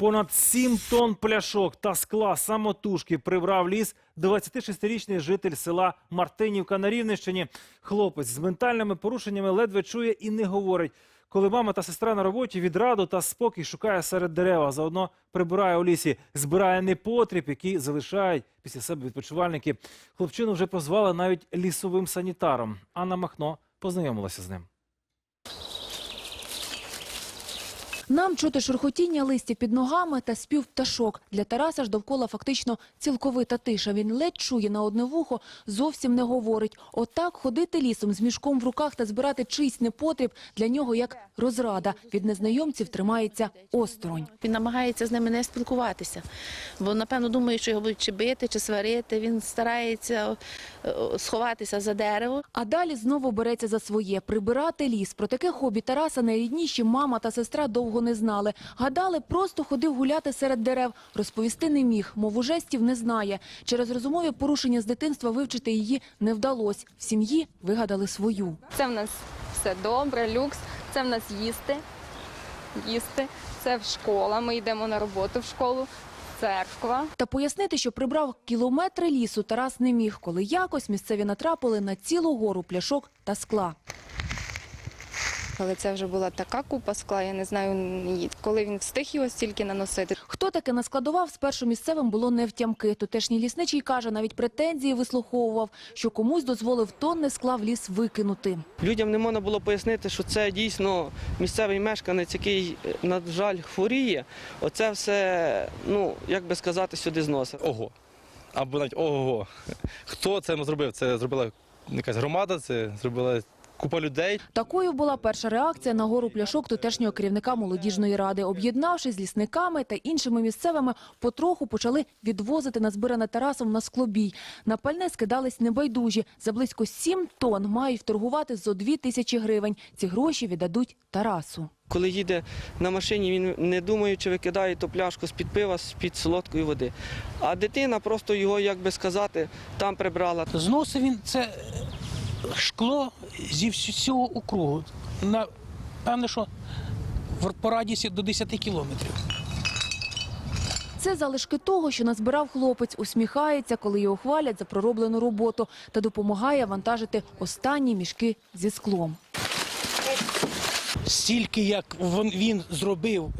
Понад 7 тонн пляшок та скла самотужки прибрав ліс 26-річний житель села Мартинівка на Рівненщині. Хлопець з ментальними порушеннями ледве чує і не говорить. Коли мама та сестра на роботі від раду та спокій шукає серед дерева, заодно прибирає у лісі, збирає непотріб, який залишають після себе відпочивальники. Хлопчину вже прозвали навіть лісовим санітаром. Анна Махно познайомилася з ним. Нам чути шурхотіння листя під ногами та спів пташок. Для Тараса ж довкола фактично цілковита тиша. Він ледь чує на одне вухо, зовсім не говорить. Отак ходити лісом з мішком в руках та збирати чийсь непотріб для нього як розрада. Від незнайомців тримається осторонь. Він намагається з ними не спілкуватися, бо напевно думає, що його будуть чи бити, чи сварити. Він старається е, сховатися за дерево. А далі знову береться за своє – прибирати ліс. Про таке хобі Тараса найрідніші мама та сестра довго не знали. Гадали, просто ходив гуляти серед дерев. Розповісти не міг, мову жестів не знає. Через розумові порушення з дитинства вивчити її не вдалось. В сім'ї вигадали свою. Це в нас все добре, люкс. Це в нас їсти. Їсти. Це в школа. Ми йдемо на роботу в школу. Церква. Та пояснити, що прибрав кілометри лісу, Тарас не міг, коли якось місцеві натрапили на цілу гору пляшок та скла. Але це вже була така купа скла, я не знаю, коли він встиг його стільки наносити. Хто таке наскладував, спершу місцевим було не втямки. Тутешній лісничий каже, навіть претензії вислуховував, що комусь дозволив тонни скла в ліс викинути. Людям не можна було пояснити, що це дійсно місцевий мешканець, який, е, на жаль, хворіє. Оце все, ну як би сказати, сюди зносить. ого. Або навіть ого. Хто це зробив? Це зробила якась громада, це зробила купа людей. Такою була перша реакція на гору пляшок тутешнього керівника молодіжної ради. Об'єднавшись з лісниками та іншими місцевими, потроху почали відвозити назбиране Тарасом на склобій. На пальне скидались небайдужі. За близько 7 тонн мають торгувати зо 2 тисячі гривень. Ці гроші віддадуть Тарасу. Коли їде на машині, він не думаючи викидає ту пляшку з-під пива, з-під солодкої води. А дитина просто його, як би сказати, там прибрала. Зносив він це шкло зі всього округу. На, певне, що в радіусі до 10 кілометрів. Це залишки того, що назбирав хлопець, усміхається, коли його хвалять за пророблену роботу та допомагає вантажити останні мішки зі склом. Стільки, як він зробив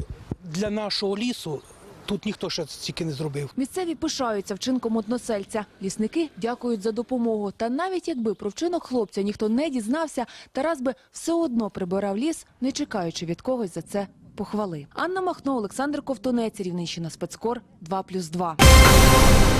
для нашого лісу, тут ніхто ще стільки не зробив. Місцеві пишаються вчинком односельця. Лісники дякують за допомогу. Та навіть якби про вчинок хлопця ніхто не дізнався, Тарас би все одно прибирав ліс, не чекаючи від когось за це похвали. Анна Махно, Олександр Ковтонець, Рівненщина, Спецкор, 2+,2.